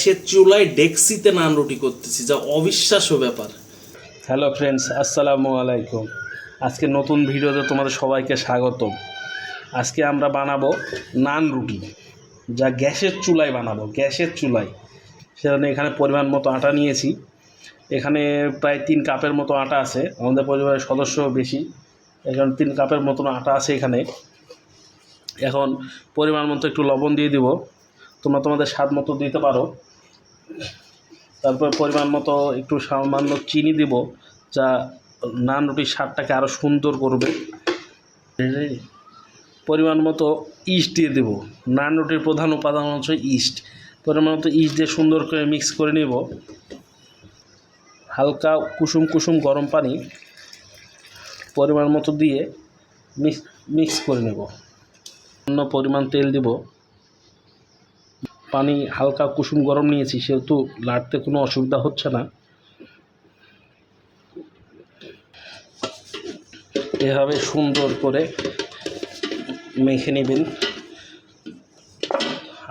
গ্যাসের চুলায় ডেক্সিতে নান রুটি করতেছি, যা অবিশ্বাস্য ব্যাপার। হ্যালো ফ্রেন্ডস আসসালামু আলাইকুম। আজকে নতুন ভিডিওতে তোমাদের সবাইকে স্বাগতম। আজকে আমরা বানাবো নান রুটি, যা গ্যাসের চুলায় বানাবো, গ্যাসের চুলায়। সেজন্য এখানে পরিমাণ মতো আটা নিয়েছি। এখানে প্রায় তিন কাপের মতো আটা আছে, আমাদের পরিবারের সদস্য বেশি। এখন তিন কাপের মতন আটা আছে এখানে। এখন পরিমাণ মতো একটু লবণ দিয়ে দিব। তোমরা তোমাদের স্বাদ মতো দিতে পারো। তারপর পরিমাণ মতো একটু সামান্য চিনি দিব, যা নান রুটির স্বাদটাকে আরও সুন্দর করবে। পরিমাণ মতো ইস্ট দিয়ে দেবো। নান রুটির প্রধান উপাদান হচ্ছে ইস্ট। পরিমাণ মতো ইস্ট দিয়ে সুন্দর করে মিক্স করে নেব। হালকা কুসুম কুসুম গরম পানি পরিমাণ মতো দিয়ে মিক্স মিক্স করে নেব। অন্য পরিমাণ তেল দিব। পানি হালকা কুসুম গরম নিয়েছি, সেহেতু লাড়তে কোনো অসুবিধা হচ্ছে না। এভাবে সুন্দর করে মেখে নেবেন।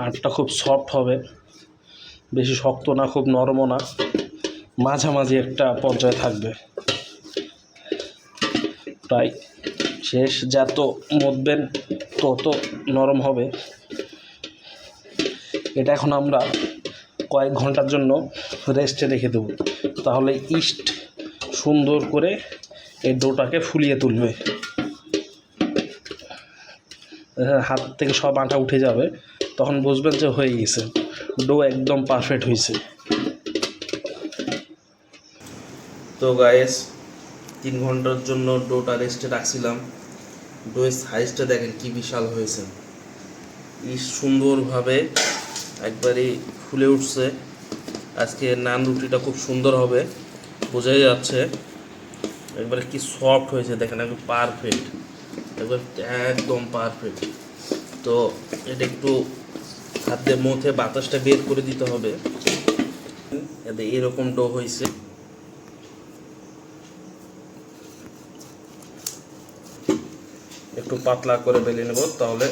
আটটা খুব সফট হবে, বেশি শক্ত না, খুব নরমও না, মাঝামাঝি একটা পর্যায়ে থাকবে। প্রায় শেষ, যত মতবেন তত নরম হবে। এটা এখন আমরা কয়েক ঘণ্টার জন্য রেস্টে রেখে দেবো। তাহলে ইস্ট সুন্দর করে এই ডোটাকে ফুলিয়ে তুলবে। হাত থেকে সব আটা উঠে যাবে। তখন বুঝবেন যে হয়ে গেছে। ডো একদম পারফেক্ট হয়েছে। তো গায়েস তিন ঘণ্টার জন্য ডোটা রেস্টে রাখছিলাম। ডোয়ের সাইজটা দেখেন কি বিশাল হয়েছে। সুন্দরভাবে একবারে ফুলে উঠছে। আজকে নান রুটিটা খুব সুন্দর হবে, বোঝাই যাচ্ছে। একবারে কি সফট হয়েছে, দেখেন একদম পারফেক্ট একবার একদম পারফেক্ট তো এটা একটু হাতে মধ্যে বাতাসটা বের করে দিতে হবে। এতে এরকম ডো হয়েছে। একটু পাতলা করে বেলে নেব, তাহলে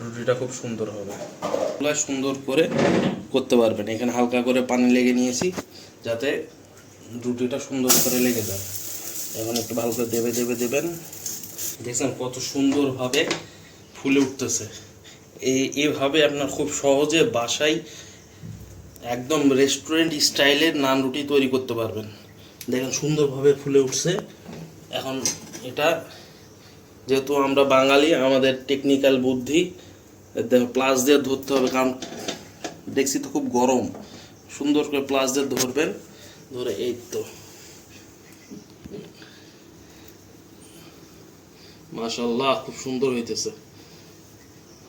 রুটিটা খুব সুন্দর হবে। সুন্দর করে করতে পারবেন। এখানে হালকা করে পানি লেগে নিয়েছি, যাতে রুটিটা সুন্দর করে লেগে যায়। এখন একটু ভালো করে দেবে দেবে, দেবেন। দেখছেন কত সুন্দরভাবে ফুলে উঠতেছে। এই এভাবে আপনার খুব সহজে বাসায় একদম রেস্টুরেন্ট স্টাইলের নান রুটি তৈরি করতে পারবেন। দেখেন সুন্দরভাবে ফুলে উঠছে। এখন এটা, যেহেতু আমরা বাঙালি, আমাদের টেকনিক্যাল বুদ্ধি প্লাস দিয়ে ধরতে হবে, কারণ দেখছি তো খুব গরম। সুন্দর করে প্লাস দিয়ে ধরবেন, ধরে এই তো। মাশাল্লাহ খুব সুন্দর হইতেছে।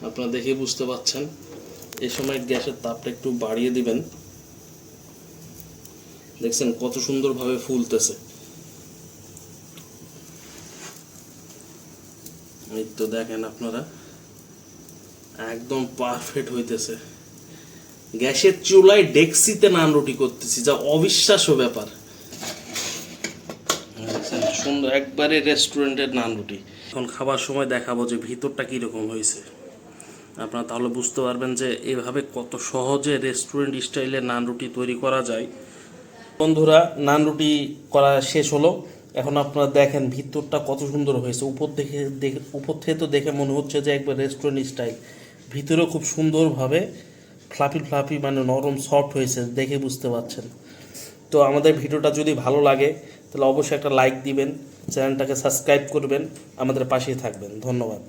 আপনারা দেখে বুঝতে পাচ্ছেন। এই সময় গ্যাসের তাপটা একটু বাড়িয়ে দিবেন। দেখছেন কত সুন্দরভাবে ফুলতেছে। এই তো দেখেন আপনারা। একদম পারফেক্ট হইতেছে। গ্যাসের চুলায় ডেক্সিতে নান রুটি করতেছি যা অবিশ্বাস্য ব্যাপার। সুন্দর একবারে রেস্টুরেন্টের নান রুটি। এখন খাবার সময় দেখাবো যে ভিতরটা কীরকম হয়েছে। আপনারা তাহলে বুঝতে পারবেন যে এভাবে কত সহজে রেস্টুরেন্ট স্টাইলের নান রুটি তৈরি করা যায়। বন্ধুরা নান রুটি করা শেষ হলো। এখন আপনারা দেখেন ভিতরটা কত সুন্দর হয়েছে। উপর থেকে দেখে উপর থেকে তো দেখে মনে হচ্ছে যে একবার রেস্টুরেন্ট স্টাইল ভিতরেও খুব সুন্দরভাবে ফ্লাফি ফ্লাফি মানে নরম সফট হয়েছে, দেখে বুঝতে পারছেন। তো আমাদের ভিডিওটা যদি ভালো লাগে, তাহলে অবশ্যই একটা লাইক দিবেন, চ্যানেলটাকে সাবস্ক্রাইব করবেন, আমাদের পাশেই থাকবেন। ধন্যবাদ।